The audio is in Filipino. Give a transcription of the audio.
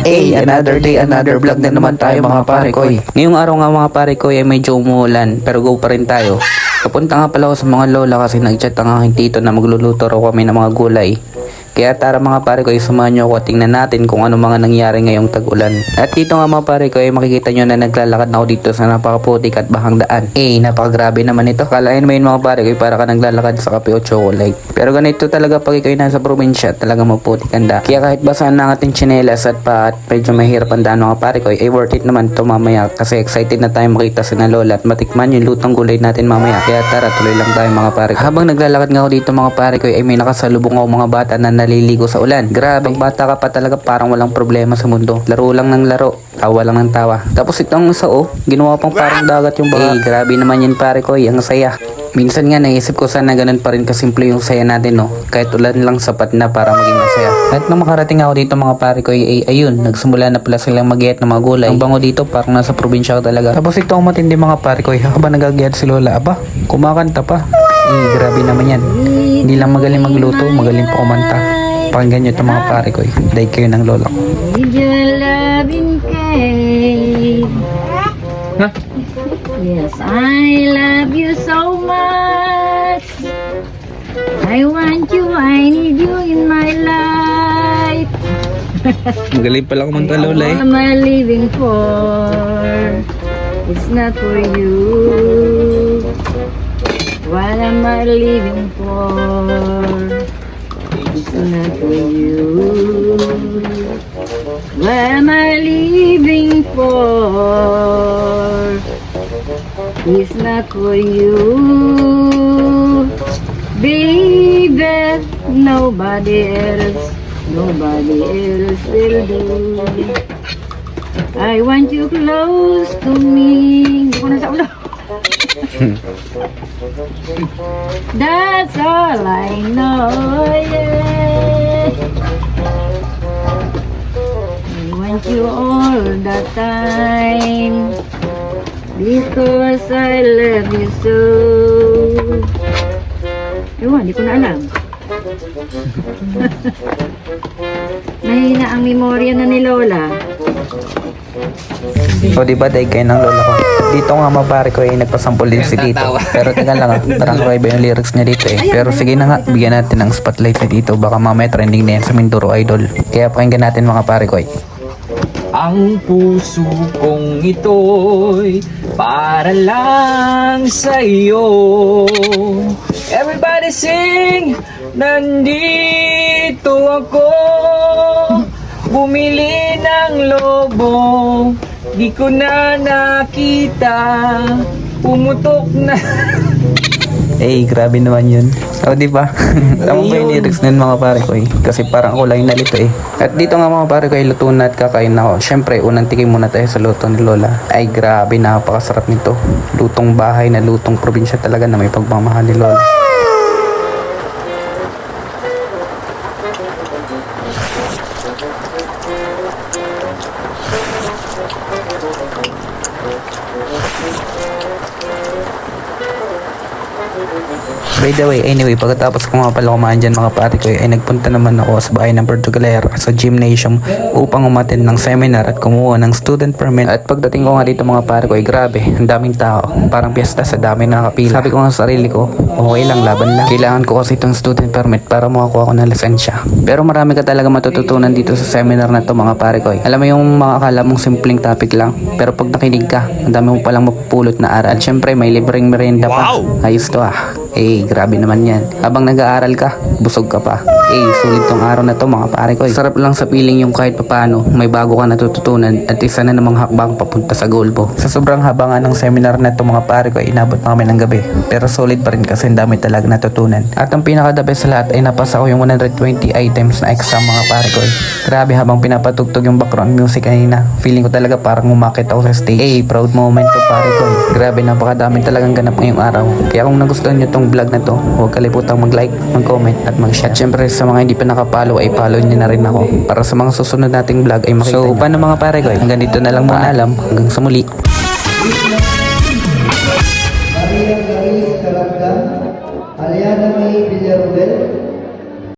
Hey, another day, another vlog na naman tayo mga pare ko. Ngayong araw nga mga pare ko ay medyo umuulan pero go pa rin tayo. Kapunta nga pala ako sa mga lola kasi nag-chat ang aking tito na magluluto raw kami ng mga gulay. Kaya tara mga pare ko, samahan nyo ako at tingnan natin kung ano mga nangyari ngayong tag-ulan. At dito nga mga pare ko, ay makikita nyo na naglalakad na ako dito sa napakaputik at bahang daan. Eh, napakagrabe naman ito. Kalain mo yun mga pare ko, para ka naglalakad sa kape o chocolate. Pero ganito talaga pag ikaw nasa probinsya, talaga maputik ang daan. Kaya kahit basahan na ang ating tsinelas at pa at medyo mahirap ang daan mga pare ko, ay worth it naman to mamaya kasi excited na tayo makita si na at matikman yung lutong gulay natin mamaya. Kaya tara, tuloy lang tayo mga pare ko. Habang naglalakad nga ako dito mga pare ko, ay may nakasalubong ako mga bata na naliligo sa ulan. Grabe, pag bata ka pa talaga parang walang problema sa mundo. Laro lang ng laro, tawa lang ng tawa. Tapos itong isa oh, ginawa pang parang dagat yung baha. Eh, grabe naman yan pare ko, ang saya. Minsan nga naisip ko sana ganun pa rin kasimple yung saya natin no. Kahit ulan lang sapat na para maging masaya. At nung makarating ako dito mga pare ko, ay, ay ayun, nagsimula na pala silang mag ng mga gulay. Ang bango dito, parang nasa probinsya ka talaga. Tapos ito ang matindi mga pare ko, habang nagagayat si Lola, aba, kumakanta pa. Eh, grabe naman yan. Hindi lang magaling magluto, magaling pa kumanta. Pakinggan nyo ito mga pare ko, eh. dahil kayo ng lola ko. With your loving care. Yes, I love you so much. I want you, I need you in my life. Magaling pala kumanta All am I living for? It's not for you. What am I living for? It's not for you. What am I living for? It's not for you. Baby, nobody else, nobody else will do. I want you close to me. Hindi ko na sa ulo. That's all I know, yeah. I want you all the time because I love you so. Ewan, hindi ko na alam. Mahina ang memorya na ni Lola. O di ba dahil kayo ng lola ko? Dito nga mga pare ko ay nagpasampol din si Tito. Pero tingnan lang ah, parang kakaiba yung lyrics niya dito eh. Pero sige na nga, bigyan natin ng spotlight si Tito. Baka mamaya trending na yan sa Mindoro Idol. Kaya pakinggan natin mga pare ko eh. Ang puso kong ito'y para lang sa iyo. Everybody sing! Nandito ako Bumili ng lobo Di ko na nakita Pumutok na Eh, grabe naman yun. O, di ba? Tama ba yung lyrics nun mga pare ko eh? Kasi parang kulay na lito eh. At dito nga mga pare ko ay luto na at kakain na ako. Siyempre, unang tikim muna tayo sa luto ni Lola. Ay, grabe, napakasarap nito. Lutong bahay na lutong probinsya talaga na may pagmamahal ni Lola. By the way, anyway, pagkatapos ko nga pala kumain dyan mga pare ko, ay nagpunta naman ako sa bahay ng Portugalera sa gymnasium upang umatin ng seminar at kumuha ng student permit. At pagdating ko nga dito mga pare ko, ay grabe, ang daming tao. Parang piyesta sa dami na nakapila. Sabi ko nga sa sarili ko, okay lang, laban lang. Kailangan ko kasi itong student permit para makakuha ko ng lisensya. Pero marami ka talaga matututunan dito sa seminar na to mga pare ko. Alam mo yung mga akala mong simpleng topic lang. Pero pag nakinig ka, ang dami mo palang mapupulot na aral. At syempre, may libreng merienda pa. Ayos to ah. Eh, grabe naman yan. Habang nag-aaral ka, busog ka pa. Eh, sulit tong araw na to mga pare ko. eh. Sarap lang sa piling yung kahit papano, may bago ka natututunan at isa na namang hakbang papunta sa goal mo. Sa sobrang haba nga ng seminar na to mga pare ko, inabot na kami ng gabi. Pero solid pa rin kasi ang dami talaga natutunan. At ang pinaka the sa lahat ay napasa ko yung 120 items na exam mga pare ko. eh. Grabe habang pinapatugtog yung background music kanina. Feeling ko talaga parang umakit ako sa stage. Eh, proud moment to pare ko. eh. Grabe, napakadami talagang ganap ngayong araw. Kaya kung nagustuhan nyo tong vlog na to, huwag kalimutang mag-like, mag-comment, at mag-share. At syempre sa mga hindi pa nakapalo ay follow nyo na rin ako. Para sa mga susunod nating vlog ay makita So, paano mga pare ko? Hanggang dito na lang muna alam. Hanggang sa muli.